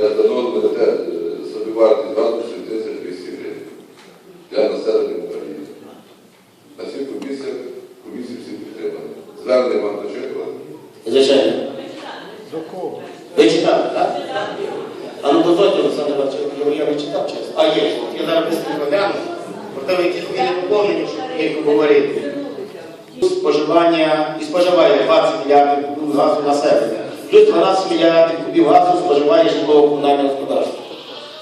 Встановлено те е, собівартість газу 7200 гривень для населення України. На всіх комісіях комісії всі підтримали. Звернення вам дочекувати. Звичайно. Ви читали, так? А ну дозвольте, Олександр Іванович, я не читав чесно. А є, я зараз быстро гляну. Проте ви не доповнені, щоб тільки говорити. Споживання і споживає 20 мільярдів газу населення. Плюс 12 мільярдів кубів газу споживає житлово-комунальне господарство.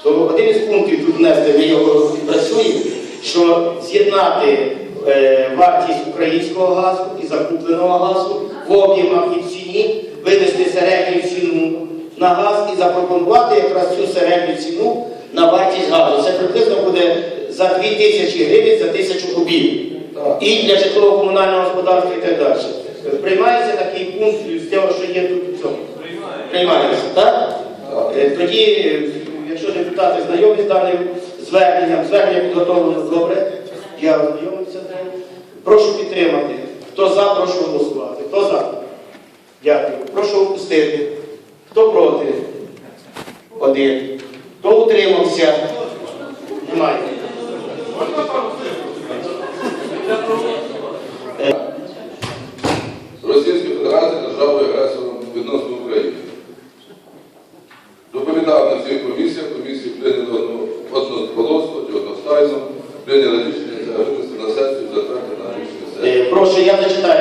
То один із пунктів тут внести, ми його відпрацюємо, що з'єднати е, вартість українського газу і закупленого газу в об'ємах і в ціні, вивести середню ціну на газ і запропонувати якраз цю середню ціну на вартість газу. Це приблизно буде за 2 тисячі гривень за тисячу кубів. І для житлово-комунального господарства і так далі. Приймається такий пункт з того, що є тут у цьому. Приймається, так? Е, Тоді, якщо депутати знайомі з даним зверненням, звернення підготовлено добре, я ознайомився з ним. Прошу підтримати. Хто за, прошу голосувати. Хто за? Дякую. Прошу опустити. Хто проти? Один. Хто утримався? Немає. Російська Федерація державою агресором відносно України. Доповідав на всіх комісіях, комісії прийняли одно- одноголосно чи одностайно, прийняли рішення це винести на сесію, затвердити на рішення сесії. Е, Прошу,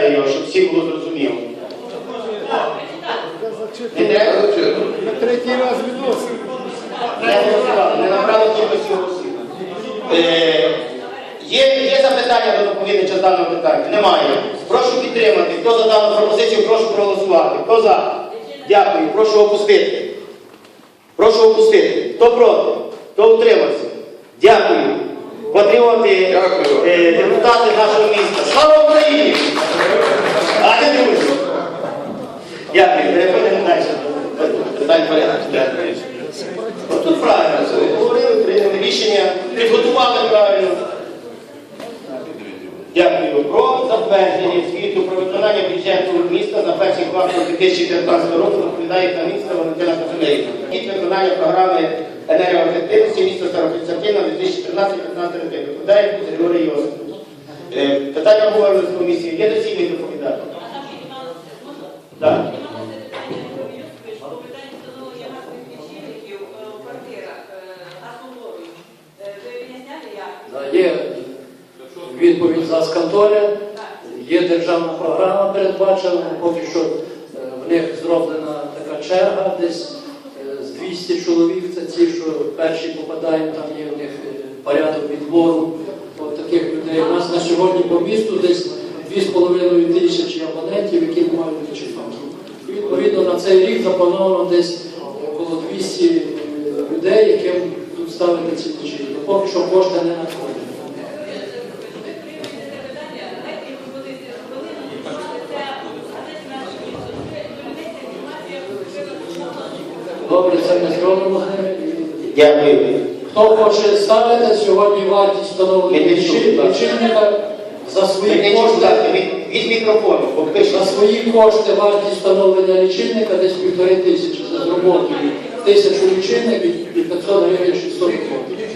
я його, щоб всім було зрозуміло. Не Я треба? зачитую. На третій раз відносимо. Не набрали, не набрали кількості голосів. Е, Є, є запитання до доповідача з даного питання? Немає. Прошу підтримати. Хто за дану пропозицію, прошу проголосувати. Хто за? Дякую. Прошу опустити. Прошу опустити. Хто проти? Хто утримався? Дякую. Патріоти, е, депутати нашого міста. Слава Україні! А не друзі. Дякую. Переходимо далі. Питань порядку. Тут правильно, говорили, прийняли рішення, підготували правильно. Дякую. Про затвердження звіту про виконання бюджету міста за перший квартал 2015 року доповідає та міста Валентина Козулейна. Звіт виконання програми енергоефективності міста Староконстантина 2013-2015 роки. Доповідає Григорій Йосипович. Е, Питання обговорили з комісією. Є доцільний доповідати? Так. Є відповідь за скантори, є державна програма передбачена, поки що е, в них зроблена така черга, десь 200 чоловік, це ті, що перші попадають, там є в них е, порядок відбору от таких людей. У нас на сьогодні по місту десь 2,5 тисячі абонентів, які мають лічильники. Відповідно на цей рік заплановано десь около 200 людей, яким ставити ці лічильники. Поки що кошти не надходять. Добре, це. Дякую. Хто хоче ставити сьогодні вартість встановлення лічильника. за свої кошти? від, мікрофону. За свої кошти вартість встановлення лічильника десь півтори тисячі за з. Тисячу лічильників і 500 гривень 600 гривень.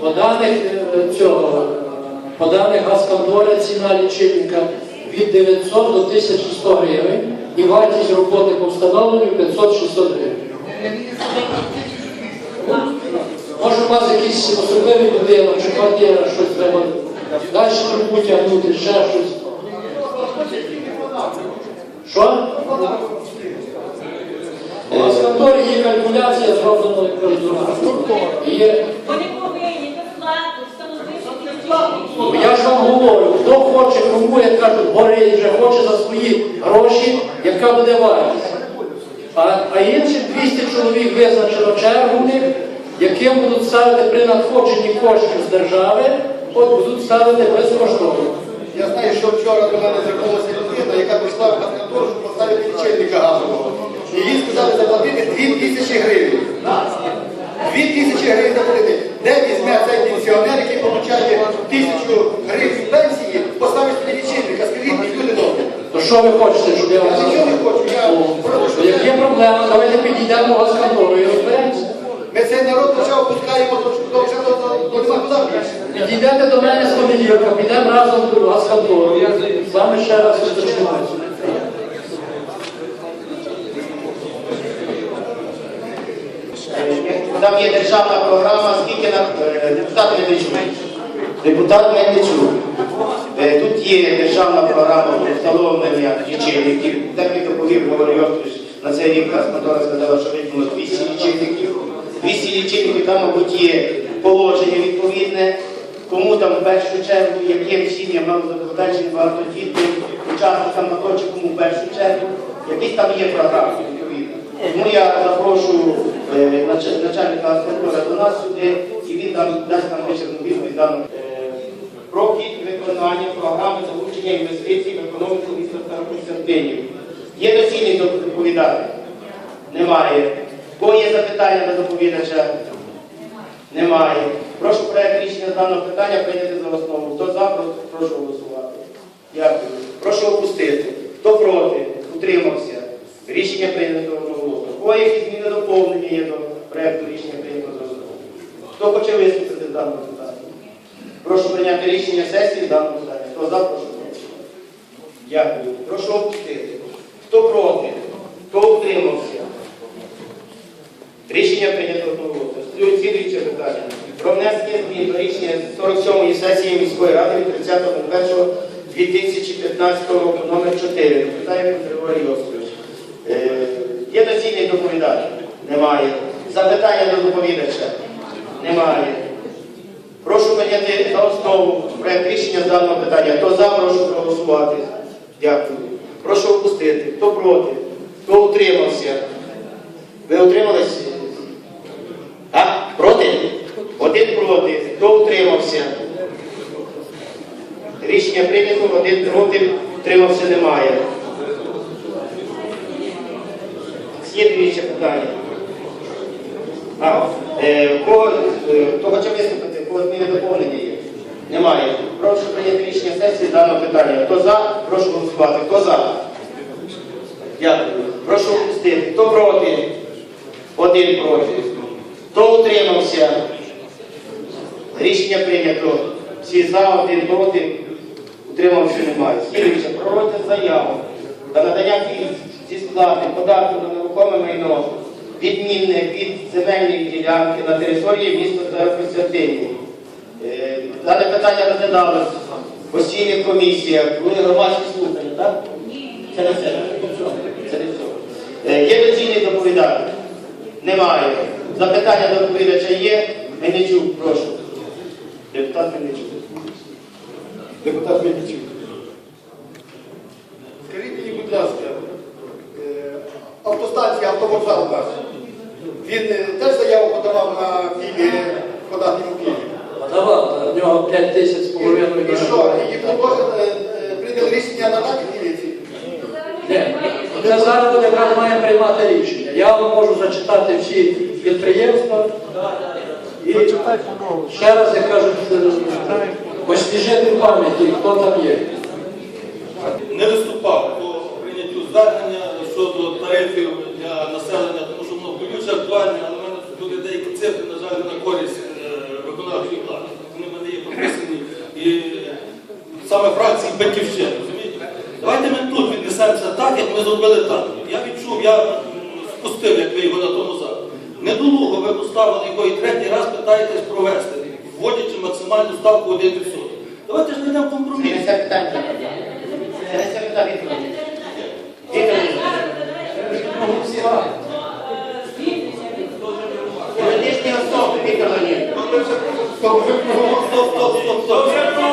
По даних е, цього, е, по даних газконтори ціна лічильника від 900 до 1100 гривень і вартість роботи по встановленню 500-600 гривень. Може у вас якийсь особливий будинок чи квартира, щось треба далі трубу тягнути, ще щось. Що? У вас в конторі є калькуляція зроблена Є. Встановити Ну, Я ж вам говорю, хто хоче, кому, як кажуть, гори вже хоче за свої гроші, яка буде вартість. А, а інші 200 чоловік визначено чергу них, яким будуть ставити при надходженні коштів з держави, от будуть ставити безкоштовно. Я знаю, що вчора до мене звернулася людина, яка прийшла в контору, щоб поставити лічильника газового. І їй сказали заплатити 2 тисячі гривень. 2 тисячі гривень заплатити. Де візьме цей пенсіонер, який отримує тисячу гривень пенсії, поставить собі лічильника? Скажіть, люди добрі. То що ви хочете, щоб я вам нічого не хочу, я Ну, просто- Як є проблема, давайте підійдемо вас контору і розберемося. Ми цей народ почав пускаємо, то то вже до- більше. Підійдете до мене з понеділка, підемо разом до вас контору. З вами ще раз зустрічаюся. Там є державна програма, скільки на е, депутат Мельничук. Депутат Мельничук. Е, Тут є державна програма встановлення лічильників. Так як доповів Григорій Йосифович, на цей рік нас сказала, що виділено 200 лічильників. 200 лічильників, там, мабуть, є положення відповідне. Кому там в першу чергу, яким сім'ям малозабезпеченим, багатодітним, учасникам АТО, чи кому в першу чергу, якісь там є програми відповідно. Тому я запрошу е, начальника контори до нас сюди, і він там дасть нам вичерпну відповідь дану. Виконання програми залучення інвестицій в економіку міста Старокостянтинів. Є доцільність доповідати? Немає. Кого є запитання до доповідача? Немає. Прошу проект рішення з даного питання прийняти за основу. Хто за, прошу- голосувати. Дякую. Прошу опустити. Хто проти? Утримався. Рішення прийнято одноголосно. Кого якісь зміни доповнення є до проекту рішення прийнято за основу? Хто хоче виступити з даного питання? Прошу прийняти рішення сесії з даного питання. Хто за, прошу голосувати. Дякую. Прошу опустити. Хто проти? Хто утримався? Рішення прийнято одноголосно. Слідуюче питання. Про внесення змін до рішення 47-ї сесії міської ради від 30.01.2015 року номер 4. Питає Григорій Йосипович. Е, Є доцільний доповідати? Немає. Запитання до доповідача? Немає. Прошу прийняти за основу проект рішення з даного питання. Хто за, прошу проголосувати. Дякую. Прошу опустити. Хто проти? Хто утримався? Ви утримались? А? Проти? Один проти. Хто утримався? Рішення прийнято, один проти, утримався немає. Слідуюче питання. А, е, кого, е, хто хоче виступити, зміни доповнення є? Немає. Прошу прийняти рішення сесії даного питання. Хто за, прошу голосувати. Хто за? Дякую. Прошу опустити. Хто проти? Один проти. Хто утримався? Рішення прийнято. Всі за, один проти. Утримався немає. Слідуюче. Про розгляд заяву та надання пільг зі сплати податку на нерухоме майно відмінне від земельної ділянки на території міста Старокостянтинів. Е, Дане питання розглядалось в постійних комісіях, були громадські слухання, так? Це не все. Це не все. Е, Є доцільний доповідати? Немає. Запитання до доповідача є? Мельничук, прошу. Депутат Мельничук. Депутат Мельничук. Скажіть мені, будь ласка, е, автостанція автовокзал наш. Він е, теж заяву подавав на філії подати у Києві. Давай, в нього 5 тисяч з половиною. І що, і е, е, прийняли рішення філії ці? Ні, це зараз буде якраз має приймати рішення. Я вам можу зачитати всі підприємства. І ще раз, як кажуть, е, освіжити в пам'яті, хто там є. не виступав по прийняттю звернення щодо тарифів для населення, тому що воно болюче актуальне, але в мене тут були деякі цифри, на жаль, на користь е, виконавчої влади. Вони в мене є прописані і саме фракції Батьківщини, розумієте? Давайте ми тут віднесемося так, як ми зробили так. Я відчув, я спустив, як ви його на тому зараз. Недолуго ви поставили його і третій раз питаєтесь провести, вводячи максимальну ставку 1%. Давайте ж знайдемо Це компроміс. не це питання. Це не це питання. Віктор. Віктор. Юридичні особи, Віктор Леонідович. Стоп, стоп, стоп, стоп.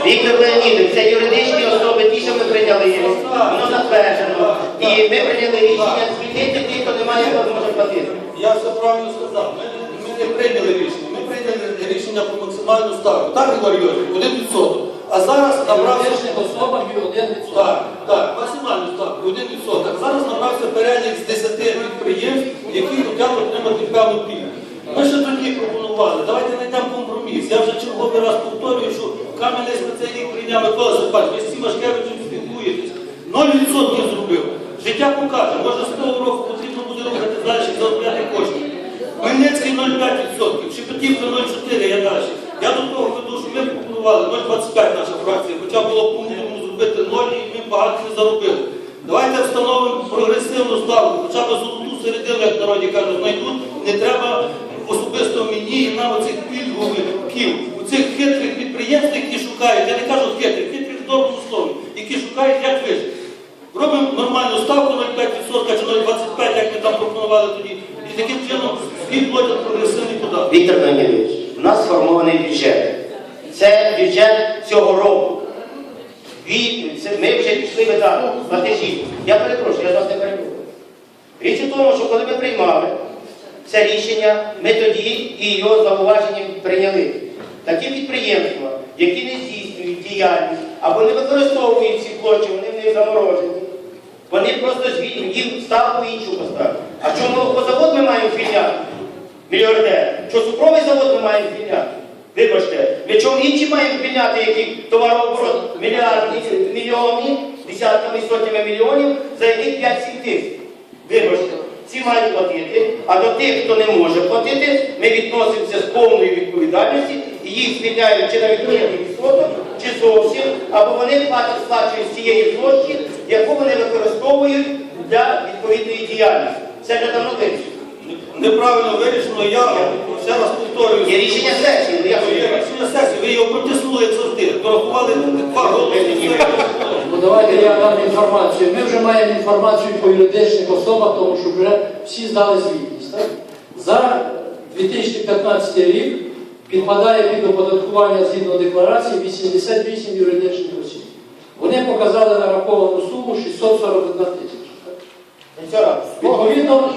Віктор Леонідович, це юридичні особи, ті, що ми прийняли його. Воно затверджено. І ми прийняли рішення звільнити тих, хто не має, хто може платити. Я все правильно сказав. Ми, ми не прийняли рішення. Ми прийняли максимальну ставку. Так, Ігор Юрійович, один відсоток. А зараз набрався... Особам і один відсоток. Так, так, максимальну ставку, один відсоток. Зараз набрався перелік з 10 підприємств, які хочуть отримати певну пільгу. Ми ще тоді пропонували, давайте знайдемо компроміс. Я вже черговий раз повторюю, що Кам'янець на цей рік прийняв Микола ви з цим Машкевичем спілкуєтесь. 0% зробив. Життя покаже, може з того року потрібно буде рухати далі заробляти кошти. Хмельницький 0,5%, Шепетівка 0,4%, я далі. Я до того веду, що ми пропонували 0,25 наша фракція, хоча було по-моєму зробити 0 і ми багато не заробили. Давайте встановимо прогресивну ставку, хоча б золоту середину, як народі кажуть, знайдуть, не треба особисто мені і нам оцих пільговиків, у цих хитрих підприємств, які шукають, я не кажу хитрих, хитрих в доброму слові, які шукають, як вижити. Робимо нормальну ставку 0,5% чи 0,25%, як ми там пропонували тоді. І таким чином всі платять прогресивний податок. Віктор Леонідович, у нас сформований бюджет. Це бюджет цього року. Ми вже пішли видати платежі. Я перепрошую, я вас не перебуваю. Річ у тому, що коли ми приймали це рішення, ми тоді і його зауваження прийняли. Такі підприємства, які не здійснюють діяльність або не використовують ці площі, вони в них заморожені. Вони просто звільнюють, їм ставку іншу поставити. А чому молокозавод ми маємо звільняти? Мільярдер. Що цукровий завод ми маємо звільняти? Вибачте, ми чому інші маємо звільняти, які товарооборот мільярдні, мільйони, десятками сотнями мільйонів, за яких 5-7 тисяч. Вибачте, ці мають платити, а до тих, хто не може платити, ми відносимося з повною відповідальністю і їх звільняють чи на відповідний відсоток, чи зовсім, або вони платять сплачують з цієї площі, яку вони використовують для відповідної діяльності. Це вже давно вирішено. Неправильно вирішено, я ще раз повторюю. Є рішення сесії, ну я Є рішення сесії, ви його протиснули, як завжди. Дорахували два голоси. Ну давайте я дам інформацію. Ми вже маємо інформацію по юридичних особах, тому що вже всі здали звітність. Так? За 2015 рік підпадає під оподаткування згідно декларації 88 юридичних осіб. Вони показали нараховану суму 641 тисяча. так? Відповідно,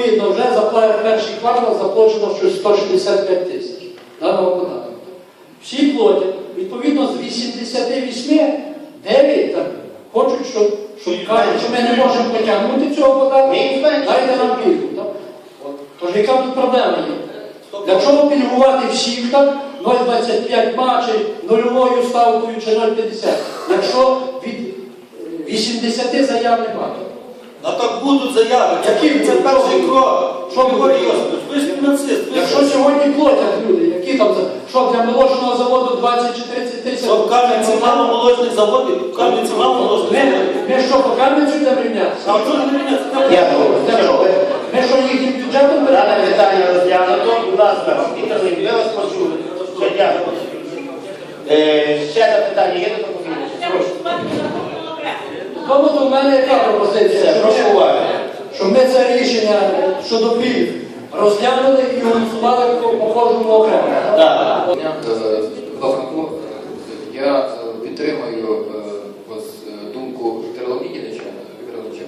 відповідно, вже за перший квартал заплачено щось 165 тисяч даного податку. Всі платять. Відповідно, з 88 9 так, хочуть, щоб, щоб кажуть, що ми не можемо потягнути цього податку, дайте нам пільгу. Тож яка тут проблема є? Якщо пільгувати всіх так, 0,25 ма, чи нульовою ставкою, чи 0,50. Якщо від е, 80 заяв немає. А так будуть заяви. Які Це перший крок. Що будуть? Йосипович, ви ж ви Якщо ж- сьогодні платять люди, які там за що для молочного заводу 20 чи 30 тисяч. Що в Кам'янці мало молочних заводів, в Кам'янці мало молочних Ми, заводів. ми що по кам'янцю йдемо рівнятися? А чого не міняться? Я думаю? Ми що їхнім бюджетом Дане беремо? питання розглянуто. Будь ласка, Віктор Леонідович, ви вас почули. Все, дякую. Е, ще запитання є до пропозиції? Треба Прошу. голосувати за кожного окремо. Тому то в мене яка пропозиція? Прошу уваги. Щоб ми це рішення щодо пільг розглянули і голосували по кожному окремо. Е, я е, підтримую е, думку Віктора Леонідовича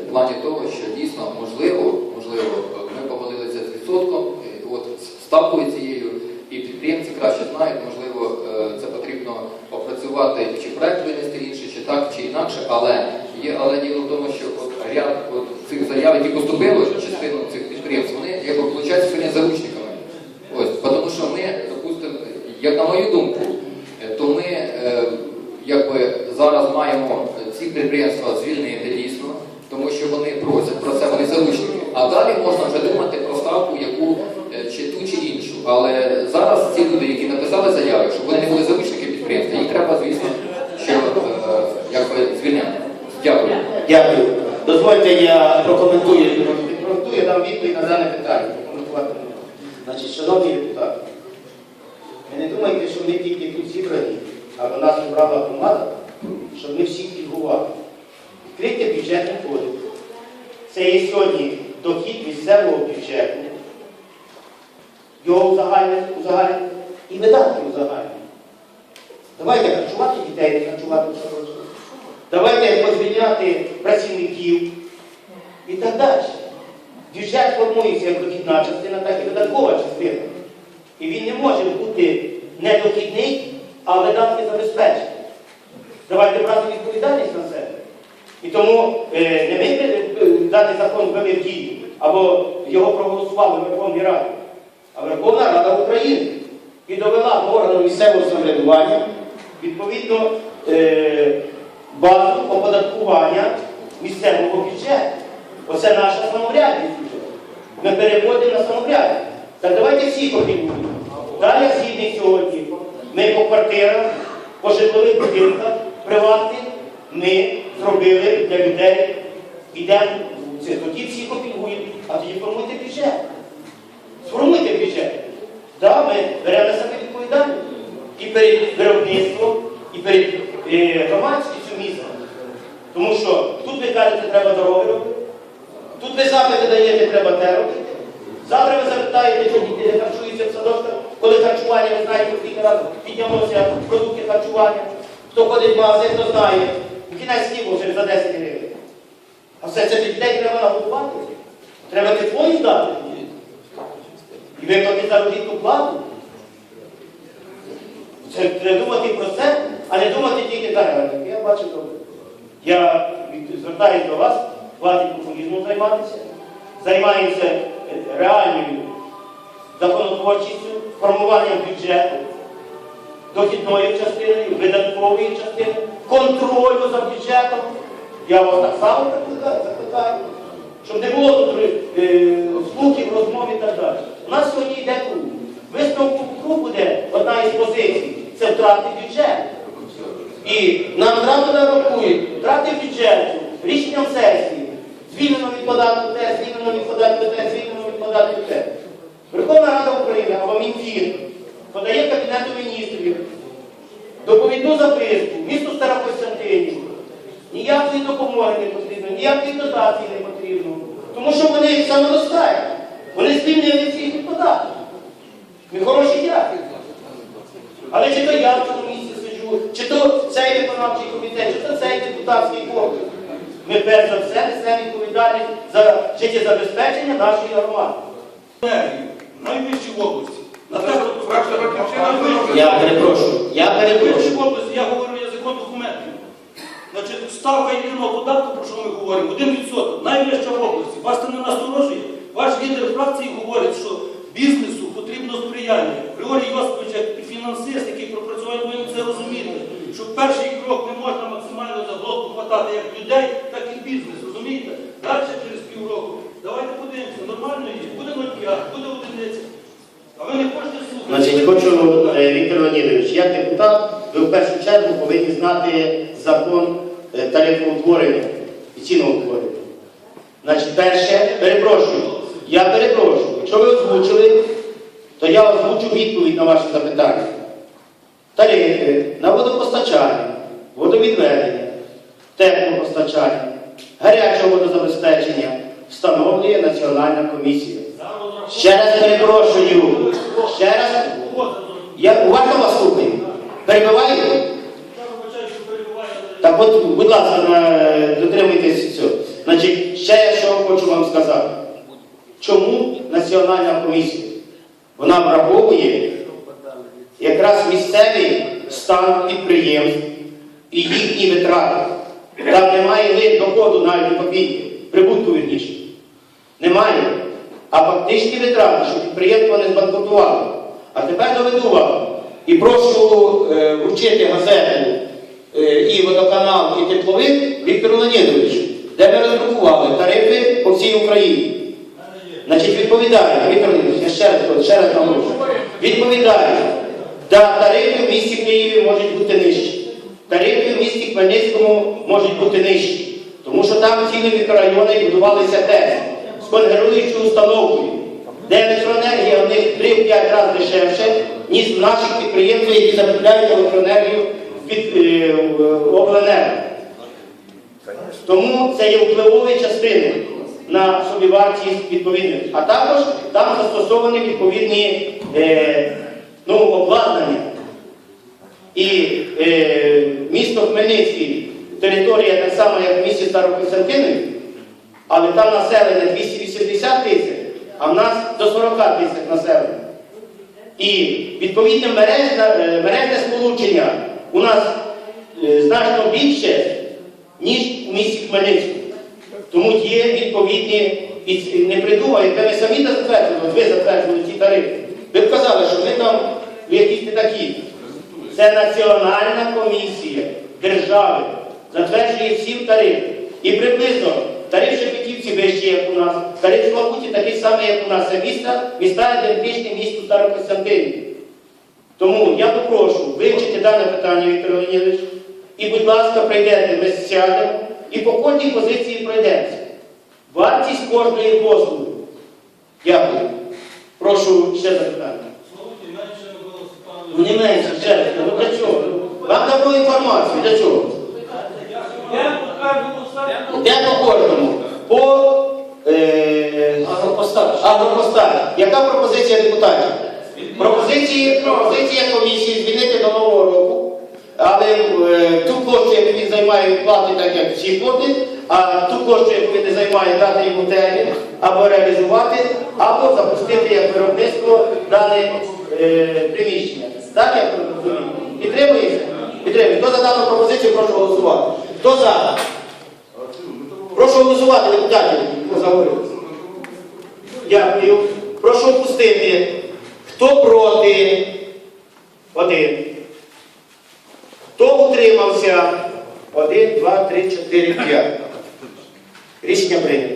в плані того, що дійсно можливо, можливо, ми помилилися з відсотком, от ставкою цією, і підприємці краще знають, можливо, це потрібно опрацювати, чи проект винести інший, чи так, чи інакше, але є, але діло в тому, що от ряд от цих заяв, які поступили частину цих підприємств, вони якби виходять сьогодні заручниками. Ось, тому що ми, допустимо, як на мою думку, е, то ми е, якби зараз маємо ці підприємства звільнити дійсно, тому що вони просять про це, вони заручники. А далі можна вже думати про ставку, яку е, чи ту чи іншу. Але зараз ці люди, які написали заяви, щоб вони не були заручники підприємства, їх треба, звісно, що. Дякую. Дозвольте, я прокоментую. Прокоментую, я дам відповідь на дане питання. Прокоментувати. Значить, шановні депутати, ви не думайте, що ми тільки тут зібрані, а до нас обрала громада, щоб ми всі пільгували. Відкрийте бюджетний кодекс. Це є сьогодні дохід місцевого бюджету, його узагальнення, узагальнення і видатки узагальнення. Давайте харчувати дітей, не харчувати. Давайте позвільняти працівників і так далі. Бюджет формується як дохідна частина, так і видаткова частина. І він не може бути недохідний, а видатки забезпечені. Давайте брати відповідальність на себе. І тому е, не ми е, даний закон ввели в або його проголосували в Верховній Раді, а Верховна Рада України і довела до органу місцевого самоврядування відповідно е, базу оподаткування місцевого бюджету. Оце наша самоврядність. Ми переходимо на самоврядність. Так давайте всі копіюємо. Далі згідний сьогодні. Ми по квартирах, по житлових будинках приватних, ми зробили для людей, ідемо, це тоді всі копіюють, а тоді формуйте бюджет. Сформуйте бюджет. Да, ми беремо себе відповідальність і перед виробництвом, і перед е, громадськістю міста. Тому що тут ви кажете, треба дороги робити, тут ви запити даєте, треба те робити. Завтра ви запитаєте, що діти не харчуються в садочках, коли харчування, ви знаєте, скільки разів піднялося продукти харчування. Хто ходить в магазин, то знає. Кінець хлібу вже за 10 гривень. А все це дітей треба нагодувати. Треба тепло їм дати. І виплатити заробітну плату. Це треба думати про це, а не думати тільки зараз. Я бачу добре. Я звертаюся до вас, хватить популізмом займатися, займаємося е, реальною законотворчістю, формуванням бюджету, дохідної частини, видаткової частини, контролю за бюджетом. Я вас так само закликаю, щоб не було тут е, слухів, розмов і так далі. У нас сьогодні йде круг. Висновку круг буде одна із позицій це втрати бюджету. І нам зразу нарахують втрати бюджету, рішенням сесії, звільнено від податку те, звільнено від податку те, звільнено від податку те. Верховна Рада України або Мінфін подає Кабінету міністрів доповідну записку місту Старокостянтинів. Ніякої допомоги не потрібно, ніякої дотації не потрібно. Тому що вони самодостатні. Вони звільнені всіх від податків. Ми хороші дяки. Але чи то я в цьому місці сиджу, чи то цей виконавчий комітет, чи то цей депутатський корпус. Ми перш за все несемо відповідальність за життєзабезпечення нашої громади. найвищі в області. Я перепрошую, я перепрошую. в області, я говорю язиком документів. Значить, ставка єдиного податку, про що ми говоримо, 1%, найвища в області. Вас це не насторожує. Ваш лідер фракції говорить, що бізнесу потрібно сприяння. Григорій Йосипович, як фінансист, який пропрацював, повинен це розуміти, що перший крок не можна глотку як людей, так і бізнес. Розумієте? Далі через півроку. Давайте подивимося, нормально є. Буде 0,5, буде одиниця. А ви не хочете слухати. Значить, хочу, е, Віктор Леонідович, як депутат, ви в першу чергу повинні знати закон е, тарифоутворення і ціноутворення. Значить, перше, перепрошую, я перепрошую, якщо ви озвучили, то я озвучу відповідь на ваше запитання. Тарифи на водопостачання, водовідведення, теплопостачання, гарячого водозабезпечення встановлює Національна комісія. Ще раз перепрошую. Ще раз. Я уважно вас слухаю. Перебиваю? Так от, будь ласка, дотримуйтесь цього. Значить, ще я що хочу вам сказати. Чому Національна комісія? Вона враховує якраз місцевий стан підприємств і їхні витрати. Там немає ли доходу навіть копійки, прибутку вірніше. Немає. А фактичні витрати, що підприємство не збанкрутувало. А тепер доведу вам і прошу е, вручити газету е, і водоканал, і тепловик Віктору Леонідовичу, де ми роздрукували тарифи по всій Україні. Значить, відповідає, Віктор Леонідович, я ще раз, ще раз наголошую. Відповідає, да, тарифи в місті Києві можуть бути нижчі. Тарифи в місті Хмельницькому можуть бути нижчі. Тому що там цілі мікрорайони будувалися теж з конгенеруючою установкою, де електроенергія в них 3-5 разів дешевше, ніж в наших підприємствах, які закупляють електроенергію від е, в- обленерго. Тому це є впливові частини на собівартість відповідних. А також там застосовані відповідні е, ну, обладнання. І е, місто Хмельницький, територія так само, як в місті Старокостянтинові, але там населення 280 тисяч, а в нас до 40 тисяч населення. І відповідне мережне, мережне сполучення у нас е, значно більше, ніж у місті Хмельницькому. Тому є відповідні, не придумав, якби ми самі затвердили, ви затвердили ці тарифи. Ви б казали, що ми там якісь не такі. Це Національна комісія держави затверджує всі тарифи. І приблизно тариф Шепетівці вищий, як у нас, тариф Славуті такий самий, як у нас. Це міста, міста ідентичні місту Старокостянтинів. Тому я попрошу вивчити дане питання, Віктор Леонідович, і, будь ласка, прийдете, ми сядемо і по кожній позиції пройдемося. Вартість кожної послуги. Дякую. Прошу ще запитання. Славуті менше Микола Степанович. Ну не менше, раз. Ну для чого? Вам дано інформацію, для чого? Я покажу сам. Де по кожному? По е, агропостах. Яка пропозиція депутатів? Пропозиції, пропозиція комісії звільнити до нового року, але е, ту площу, яку він займає, він платить так, як всі платять, а ту площу, яку він не займає, дати йому термін, або реалізувати, або запустити як виробництво дане е, приміщення. Так, як ви розумієте? Підтримуєте? Підтримуєте. Хто за дану пропозицію, прошу голосувати. Хто за? Прошу голосувати, депутатів. Дякую. Прошу опустити. Хто проти? Один. Хто утримався? Один, два, три, чотири, п'ять. Рішення прийнято.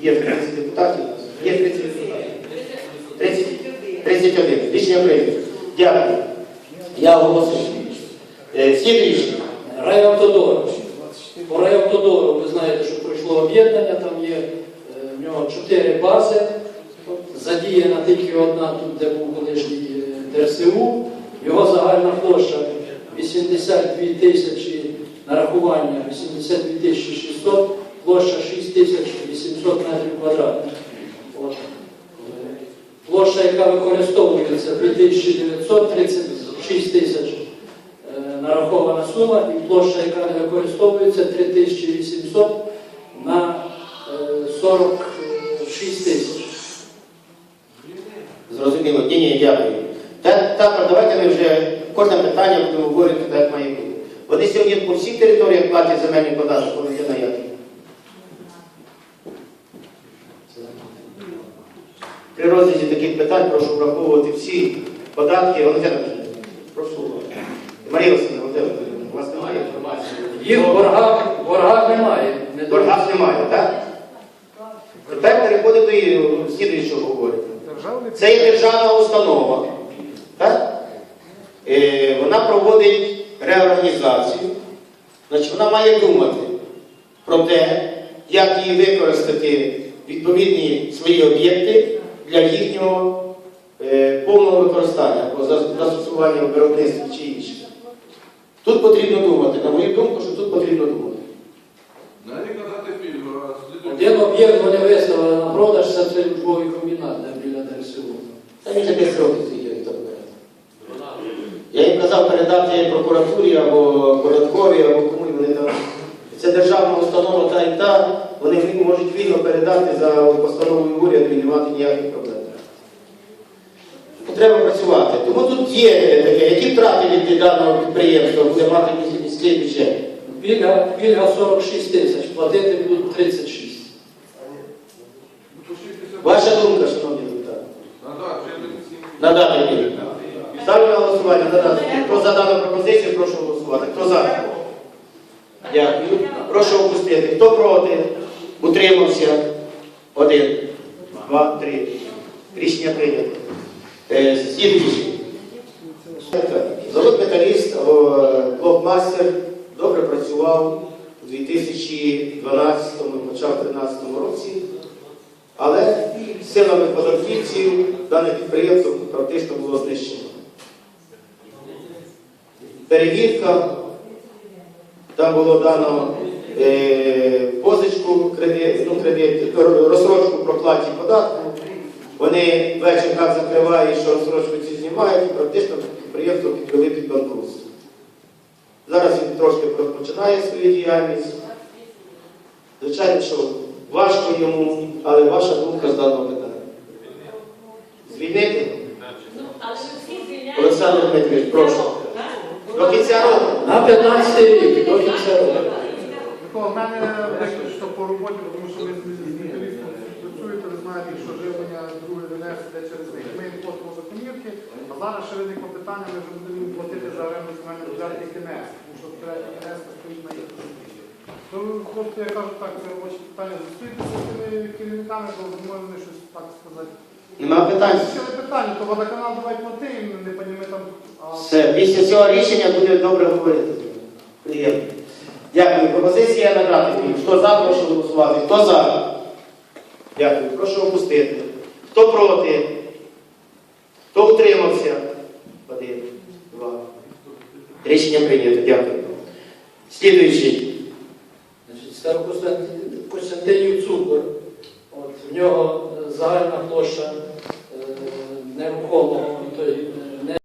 Є 30 депутатів? Є 30 депутатів. 30? 31. Рішення прийнято. Дякую. Я оголосив. Е, Слідуючий. Райавтодор. По райавтодору ви знаєте, що пройшло об'єднання, там є е, в нього чотири бази. Задіяна тільки одна, тут де був колишній е, ДРСУ. Його загальна площа 82 тисячі нарахування, 82 тисячі 600, площа 6 тисяч 800 метрів квадратних. Площа, яка використовується 2936 тисяч е, нарахована сума, і площа, яка не використовується 3800 на е, 46 тисяч. Зрозуміло. Ні, ні, дякую. Та- Також давайте ми вже кожне питання будемо говорити так, має бути. Вони сьогодні по всіх територіях платять земельний податок, вони є наявні. При розгляді таких питань прошу враховувати всі податки. Валентина, Прошу. Марія Васильівна, Валентина, Петрівна, у вас немає інформації? Їх в боргах немає. Не Боргах немає, так? Тепер переходимо до і- слідуючого говорити. Це є державна установа. Так? Е, вона проводить реорганізацію. Значить, вона має думати про те, як їй використати відповідні свої об'єкти для їхнього е, повного використання або зас- застосування в виробництві чи інше. Тут потрібно думати. На мою думку, що тут потрібно думати. Один об'єкт вони виставили на продаж, це цей Львовий комбінат, де біля ДРСУ. Та він же 10 років як так. Я їм казав передати прокуратурі або податковій, або кому вони там. Це державна установа та і та, вони можуть вільно передати за постановою уряду і не мати ніяких проблем. Треба працювати. Тому тут є таке, які втрати від даного підприємства буде мати міс- міський бюджет. Пільга, пільга 46 тисяч, платити будуть 36. Ваша думка, шановні депутати. Надати, мені. Ставлю на голосування. Надати. Хто за дану пропозицію, прошу голосувати. Хто за? Дякую. Прошу опустити. Хто проти? Утримався? Один, два, три. Рішення прийнято. Е, Завод металіст, блокмастер добре працював у 2012 почав 2013 році, але силами податківців дане підприємство практично було знищено. Перевірка, там було дано е, позичку, кредит, ну, кредит, розсрочку про платі податку. Вони вечір так закривають, що розсрочку ці знімають, і практично підприємство підвели під банкрутство. Зараз він трошки розпочинає свою діяльність. Звичайно, що важко йому, але ваша думка з даного питання. Звільнити? Ми. Олександр Дмитрович, прошу. До кінця року. На 15 рік, до кінця року. В мене виключно по роботі, тому що ви з спеціалістом ви що живлення друге йде через них. Ми їм платимо за комірки, а зараз ще виникло питання, ми вже будемо їм платити за оренду земельних ділянки КНС, тому що третя КНС стоїть на їх. То, хлопці, я кажу так, це робоче питання. Зустрітися з тими керівниками, то думаю, вони щось так сказати. Нема питань. Не питання, то водоканал давай плати, не підніми там. а Все, після цього рішення буде добре говорити. Приємно. Дякую. Пропозиція надати. Хто за, прошу голосувати. Хто за? Дякую. Прошу опустити. Хто проти? Хто утримався? Один, два. Рішення прийнято. Дякую. Слідуючий. Старокостантинів Цукор. От, В нього е, загальна площа е, нерухомого.